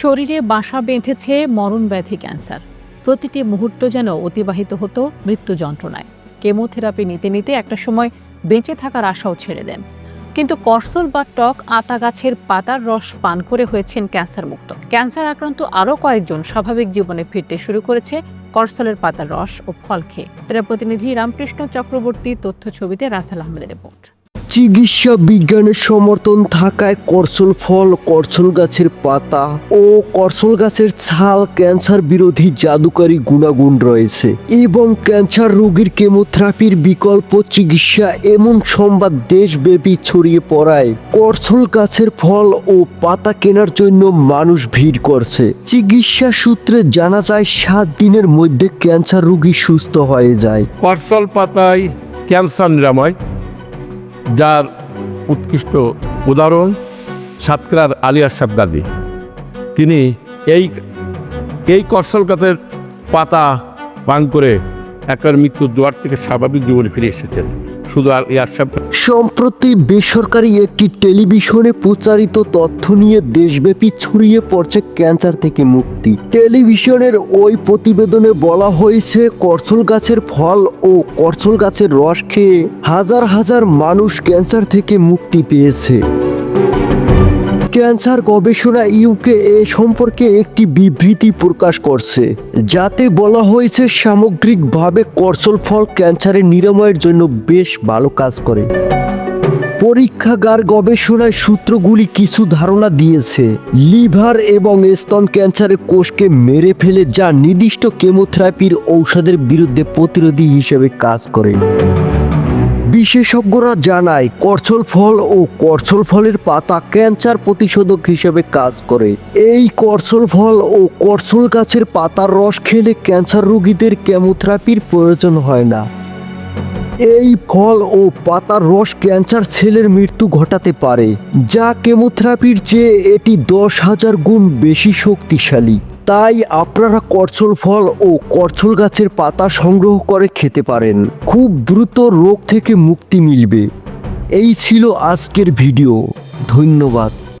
শরীরে বাসা বেঁধেছে মরণ ব্যাধি ক্যান্সার। প্রতিটি মুহূর্ত যেন অতিবাহিত হতো মৃত্যু যন্ত্রণায়। কেমোথেরাপি নিতে নিতে একটা সময় বেঁচে থাকার আশাও ছেড়ে দেন। কিন্তু করসল বা টক আতা গাছের পাতার রস পান করে হয়েছেন ক্যান্সার মুক্ত ক্যান্সার আক্রান্ত আরও কয়েকজন স্বাভাবিক জীবনে ফিরতে শুরু করেছে করসলের পাতার রস ও ফল খেয়ে। তারা প্রতিনিধি রামকৃষ্ণ চক্রবর্তী তথ্য ছবিতে রাসেল আহমেদের রিপোর্ট। চিকিৎসা বিজ্ঞানের সমর্থন থাকায় করসল ফল, করসল গাছের পাতা ও করসল গাছের ছাল ক্যান্সার বিরোধী জাদুকারী গুণাগুণ রয়েছে এবং ক্যান্সার রোগীর কেমোথেরাপির বিকল্প চিকিৎসা এমন সংবাদ দেশব্যাপী ছড়িয়ে পড়ায়। করসল গাছের ফল ও পাতা কেনার জন্য মানুষ ভিড় করছে। চিকিৎসা সূত্রে জানা যায়, সাত দিনের মধ্যে ক্যান্সার রোগী সুস্থ হয়ে যায়। করসল পাতায় ক্যান্সার নিরাময়। যার উৎকৃষ্ট উদাহরণ সাতক্রার আলিয়া সাবগাদি তিনি এই এই করসল পাতা পান করে একার মৃত্যুর দুয়ার থেকে স্বাভাবিক জীবনে ফিরে এসেছেন। শুধু আর সম্প্রতি বেসরকারি একটি টেলিভিশনে প্রচারিত তথ্য নিয়ে দেশব্যাপী ছড়িয়ে পড়ছে ক্যান্সার থেকে মুক্তি। টেলিভিশনের ওই প্রতিবেদনে বলা হয়েছে করছল গাছের ফল ও করছল গাছের রস খেয়ে হাজার হাজার মানুষ ক্যান্সার থেকে মুক্তি পেয়েছে। ক্যান্সার গবেষণা ইউকে এ সম্পর্কে একটি বিবৃতি প্রকাশ করছে, যাতে বলা হয়েছে সামগ্রিকভাবে করসল ফল ক্যান্সারের নিরাময়ের জন্য বেশ ভালো কাজ করে। পরীক্ষাগার গবেষণায় সূত্রগুলি কিছু ধারণা দিয়েছে, লিভার এবং স্তন ক্যান্সারের কোষকে মেরে ফেলে যা নির্দিষ্ট কেমোথেরাপির ঔষধের বিরুদ্ধে প্রতিরোধী হিসেবে কাজ করে। বিশেষজ্ঞরা জানায় করছল ফল ও করছল ফলের পাতা ক্যান্সার প্রতিষেধক হিসেবে কাজ করে। এই করছল ফল ও করছল গাছের পাতার রস খেলে ক্যান্সার রোগীদের কেমোথেরাপির প্রয়োজন হয় না। এই ফল ও পাতার রস ক্যান্সার সেলের মৃত্যু ঘটাতে পারে, যা কেমোথেরাপির চেয়ে এটি দশ হাজার গুণ বেশি শক্তিশালী। তাই আপনারা করছল ফল ও করছল গাছের পাতা সংগ্রহ করে খেতে পারেন। খুব দ্রুত রোগ থেকে মুক্তি মিলবে। এই ছিল আজকের ভিডিও। ধন্যবাদ।